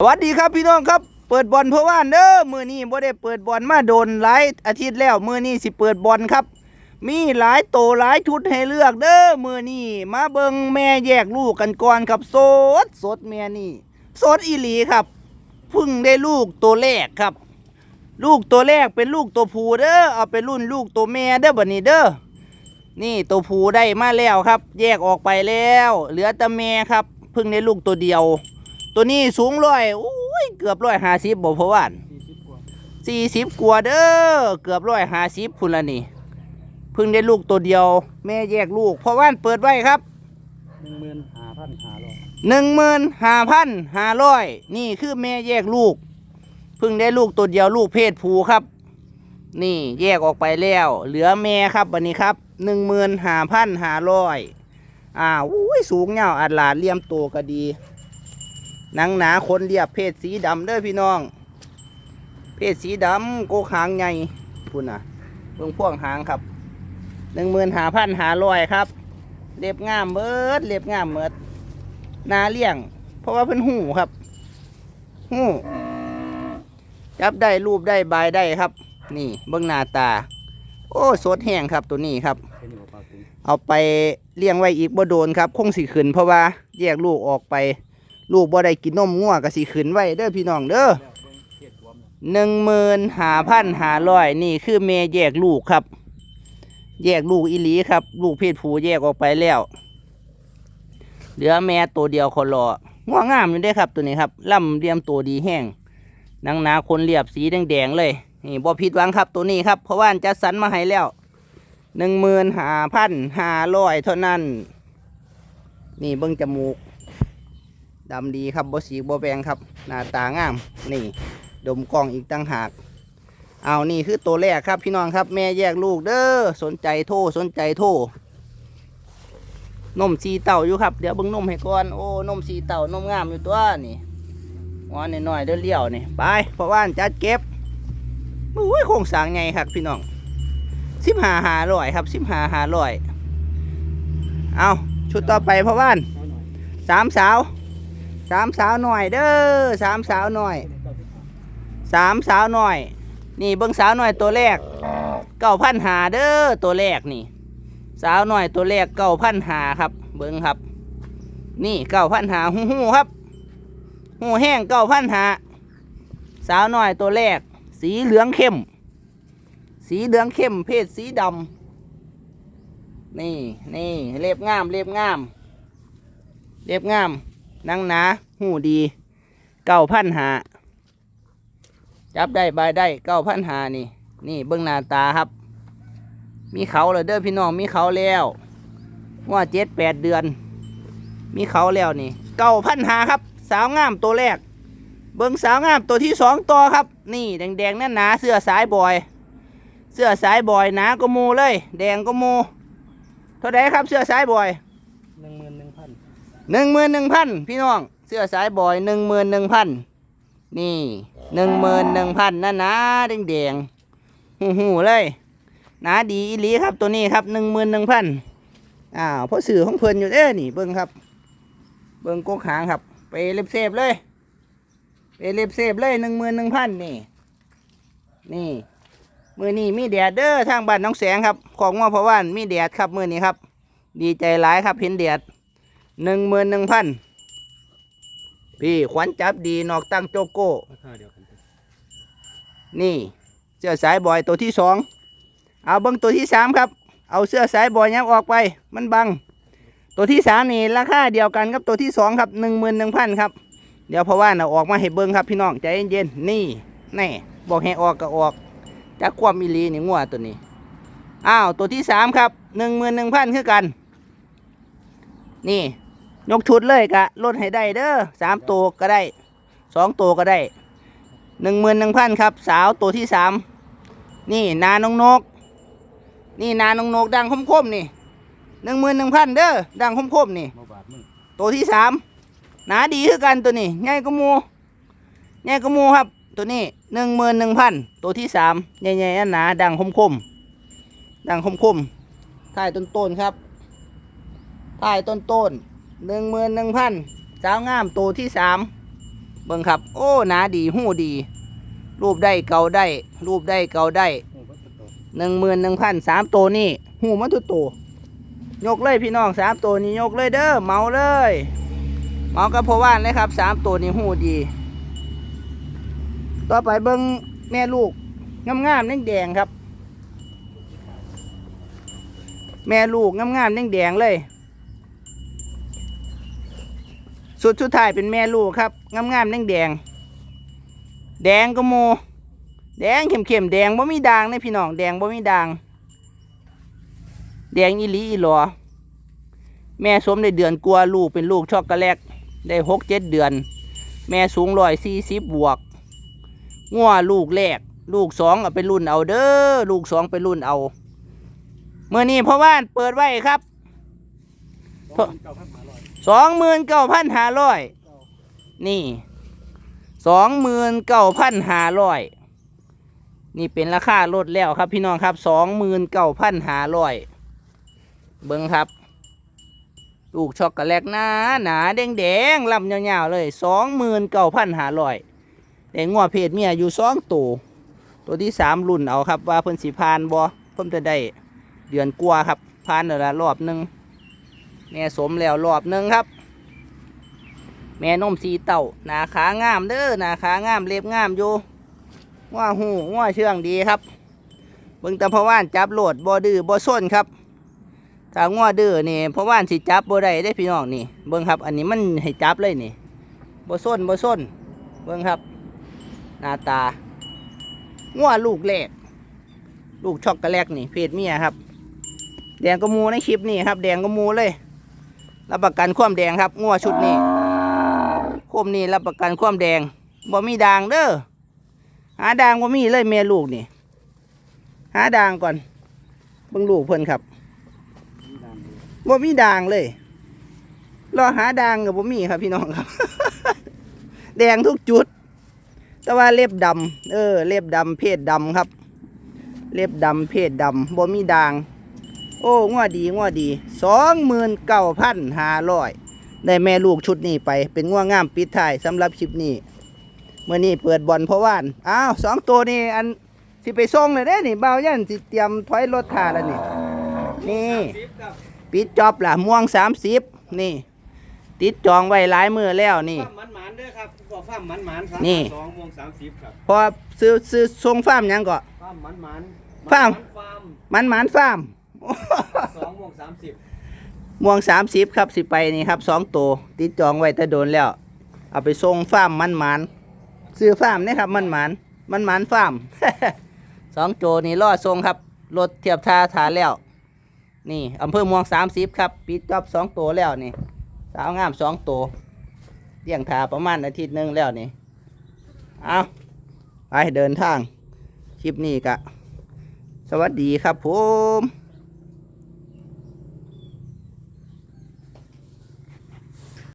สวัสดีครับพี่น้องครับเปิดบอลเพราะว่าเด้อมือนี้บ่ได้เปิดบอลมาโดนหลายอาทิตย์แล้วมือนี้สิเปิดบอลครับ มีหลายโตหลายชุดให้เลือกเด้อมือนี้มาเบิงแม่แยกลูกกันก่อนครับ สดสดแม่นี่สดอีหลีครับพึ่งได้ลูกตัวแรกครับ ลูกตัวแรกเป็นลูกตัวผู้เด้อเอาไปรุ่นลูกตัวแม่เด้อบัดนี้เด้อนี่ตัวผู้ได้มาแล้วครับ แยกออกไปแล้ว เหลือแต่แม่ครับพิ่งได้ลูกตัวเดียว ตัวนี้สูงร้อยโอ้ยเกือบร้อยห้าสิบบ่เพราะว่าสี่สิบกว่าเด้อเกือบร้อยห้าสิบพุ่นละนี่เพิ่งได้ลูกตัวเดียว แม่แยกลูกเพราะว่านเปิดไว้ครับหนึ่งหมื่นห้าพันห้าร้อยหนึ่งหมื่นห้าพันห้าร้อยนี่คือแม่แยกลูกเพิ่งได้ลูกตัวเดียวลูกเพศผู้ครับ นี่แยกออกไปแล้ว เหลือแม่ครับวันนี้ครับหนึ่งหมื่นห้าพันห้าร้อยอ่าอุ้ยสูงเงาอัดหลาดเลี่ยมตัวก็ดี หนังหนาคนเรียบเพศสีดำเด้อพี่น้อง เพศสีดำโกหางใหญ่คุณน่ะเบิ่งพ่วงหางครับหนึ่งหมื่นหาพันหาร้อยครับ เล็บงามเบิดเล็บงามเบิดนาเลี้ยง เพราะว่าเพิ่นหูครับหูจับได้รูปได้บายได้ครับ นี่เบิ่งหน้าตา โอ้สดแห้งครับตัวนี้ครับเป็นหัวปลาตุ้งเอาไปเลี้ยงไว้อีกบ่โดนครับ คงสิขึ้นเพราะว่าแยกลูกออกไป ลูกบ่ได้กินนมงัวก็สิขึ้นไว้เด้อพี่น้องเด้อหนึ่งหมื่นหาพันหาร้อยนี่คือเมแยกลูกครับ แยกลูกอีหลีครับ ลูกเพศผู้แยกออกไปแล้ว เหลือแม่ตัวเดียวคนรองัวงงามอยู่เด้ครับตัวนี้ครับล่ำเรียมตัวดีแห้งหนังหนาคนเรียบสีแดงๆเลยนี่บ่ผิดหวังครับตัวนี้ครับเพราะว่าจัดสรรมาให้แล้วหนึ่งหมื่นหาพันหาร้อยเท่านั้น นี่เบิ้งจมูก ดำดีครับบ่สีบ่แบงครับหน้าตางามนี่ ดมกล้องอีกตั้งหากเอานี่คือตัวแรกครับพี่น้องครับแม่แยกลูกเด้อสนใจโทรสนใจโทรนมสีเต่าอยู่ครับ เดี๋ยวเบิ่งนมให้ก่อนโอ้นมสีเต่านมงามอยู่ตัวนี่งอนน้อยๆเด้อเลี้ยวนี่ไปเพราะว่านจัดเก็บอุ้ยโครงสร้างไงครับพี่น้องสิบหาหาร้อยครับสิบหาหาร้อยเอาชุดต่อไปเพราะว่านสามสาว สามสาวหน่อยเด้อสามสาวหน่อยสามสาวหน่อย นี่เบิ้งสาวหน่อยตัวแรกเก้าพันหาเด้อตัวแรกนี่ สาวหน่อยตัวแรกเก้าพันหาครับ เบิ้งครับ นี่เก้าพันหาหูหูครับหูแห้งเก้าพันหาสาวหน่อยตัวแรก สีเหลืองเข้ม สีเหลืองเข้ม เพศสีดำนี่นี่เล็บงามเล็บงามเล็บงาม นังหนาหูดีเก้าพันหาจับได้บายได้เก้าพันหานี่ นี่เบื้องหน้าตาครับ มีเขาเลยเด้อพี่น้องมีเขาแล้วว่าเจ็ดแปดเดือน มีเขาแล้วนี่เก้าพันหาครับ สาวงามตัวแรก เบิ้องสาวงามตัวที่สองตัวครับ นี่แดงๆนั่นหนาเสื้อสายบอย เสื้อสายบอยหนาก็มูเลย แดงก็มูเท่าไดครับเสื้อสายบอย หนึ่งหมื่นหนึ่งพันพี่น้องเสื้อสายบอยหนึ่งหมื่นหนึ่งพันนี่หนึ่งหมื่นหนึ่งพันนั่นนะแดงแดงหูหูเลยหนาดีอีหลีครับตัวนี้ครับหนึ่งหมื่นหนึ่งพันอ้าวเพราะสื่อของเพิ่นอยู่เด้อนี่เบิ้งครับ เบิ้งกกหางครับ ไปเล็บเซฟเลยไปเล็บเซฟเลยหนึ่งหมื่นหนึ่งพันนี่ นี่มือนี้มีแดดเด้อทางบ้านน้องแสงครับ ของว่าเพราะว่ามีแดดครับมือนี้ครับ ดีใจหลายครับเห็นแดด หนึ่งหมื่นหนึ่งพันพี่ขวัญจับดีนอกตั้งโจโก้ ราคาเดียวกันนี่ เสื้อสายบอยตัวที่สอง เอาเบิ้งตัวที่สามครับ เอาเสื้อสายบอยยับออกไป มันบัง ตัวที่สามนี่ราคาเดียวกันกับตัวที่สองครับหนึ่งหมื่นหนึ่งพันครับ เดี๋ยวเพราะว่าเอาออกมาให้เบิ้งครับพี่น้องใจเย็นๆนี่แน่บอกให้ออกก็ออกจากความมิลีนี่งัวตัวนี้ อ้าวตัวที่สามครับหนึ่งหมื่นหนึ่งพันคือกัน นี่ ยกชุดเลยกะลดให้ได้เด้อสามตัวก็ได้สองตัวก็ได้หนึ่งหมื่นหนึ่งพันครับ สาวตัวที่สามนี่นาน้องนก นี่นาน้องนกดังคมคมนี่หนึ่งหมื่นหนึ่งพันเด้อดังคมคมนี่ ตัวที่สามหนาดีคือกันตัวนี้ใหญ่กมูใหญ่กมูครับ ตัวนี้หนึ่งหมื่นหนึ่งพันตัวที่สามใหญ่ๆหนาดังคมคมดังคมคมถ่ายต้นต้นๆครับถ่ายต้นต้น หนึ่งหมื่นหนึ่งพันสาวงามตัวที่สามเบิ่งครับ โอ้หนาดีหู้ดี รูปได้เกาได้ รูปได้เกาได้หนึ่งหมื่นหนึ่งพันสามตัวนี่หูมันทุกตัวยกเลยพี่น้องสามตัวนี้ยกเลยเด้อเมาเลยเมากับพ่อว่านเลยครับสามตัวนี้หูดี ต่อไปเบิ้งแม่ลูกงามๆแดงครับ แม่ลูกงามๆแดงเลย สุดสุดท้ายเป็นแม่ลูกครับงามๆแดงๆแดงก็โม แดงเข้มๆแดงบ่มีด่างนะพี่น้องแดงบ่มีด่าง แดงอีลีอีหลอแม่สมได้เดือนกลัวลูกเป็นลูกช็อกโกแลตได้หกเจ็ดเดือน แม่สูงร้อยสี่สิบบวกงัวลูกแรก ลูกสองเอาไปรุ่นเอาเด้อลูกสองไปรุ่นเอาเมื่อนี้พ่อว่านเปิดไว้ครับ สองหมื่นเก้าพันห้าร้อยนี่สองหมื่นเก้าพันห้าร้อยนี่เป็นราคาลดแล้วครับพี่น้องครับสองหมื่นเก้าพันห้าร้อยเบิ้งครับลูกช็อกโกแลตหนาหนาแดงแดงลำยาวๆเลยสองหมื่นเก้าพันห้าร้อยแต่งัวเพศเมียอยู่สองตัวตัวที่สามรุ่นเอาครับว่าเพิ่นสีพานบอเพิ่นจะได้เดือนกว่าครับพานเดือนละรอบหนึ่ง แม่สมแล้วรอบหนึ่งครับ แม่นมสีเต่าหนาขางามเด้อหนาขางามเล็บงามอยู่ว่าหูว่าเชื่องดีครับเบิ่งตะพว่านจับโหลดบ่ดื้อบ่ส้นครับถ้าง้อดื้อนี่พว่านสิจับบ่ได้ได้พี่น้องนี่เบิ่งครับ อันนี้มันให้จับเลยนี่บ่ส้นบ่ส้นเบิ่งครับ หน้าตาง้อลูกแรกลูกช็อกโกแลตนี่เพศเมียครับ แดงก็มูในคลิปนี้ครับ แดงก็มูเลย รับประกันความแดงครับงัวชุดนี้คมนี้รับประกันความแดงบ่มีด่างเด้อหาด่างบ่มีเลยแม่ลูกนี่ หาด่างก่อนเบิ่งลูกเพิ่นครับบ่มีด่างเลยรอหาด่างกับบ่มีครับพี่น้องครับ แดงทุกจุด แต่ว่าเล็บดำเออ เล็บดำเพศดำครับ เล็บดำเพศดำบ่มีด่าง โอ้งัวดีงัวดีสองหมื่นเก้าพันห้าร้อยได้แม่ลูกชุดนี้ไป เป็นงัวงามปิดท้ายสำหรับคลิปนี้เมื่อนี้เปิดบอลเพราะว่านอ้าวสองตัวนี้อันสิไปส่งเลยเด้นี่เบายันสิเตรียมถอยรถขาแล้วนี่ นี่สิบครับปิดจอบล่ะม่วงสามสิบนี่ ติดจองไว้หลายมือแล้วนี่ฟาร์มมันหมานเด้อครับบอกฟาร์มมันหมานครับนี่ สองโมงสามสิบครับพอซื้อซื้อทรงฟาร์มหยังก็ฟาร์มมันหมานฟาร์ม ฟาร์มมันหมานฟาร์ม สองโมงสามสิบม่วงสามสิบครับสิไปนี่ครับสองตัวติดจองไว้แต่โดนแล้ว เอาไปส่งฟาร์มมันหมานซื้อฟาร์มนี่ครับมันหมานมันหมานฟาร์ม สองโจนี่ล่อทรงครับรถเทียบท่าฐาแล้ว นี่อำเภอมืองสามสิบครับปิดจอบสองตัวแล้วนี่ สาวงามสองตัวเลี้ยงถาประมาณอาทิตย์หนึ่งแล้วนี่เอาไปเดินทางคลิปนี้กะสวัสดีครับผม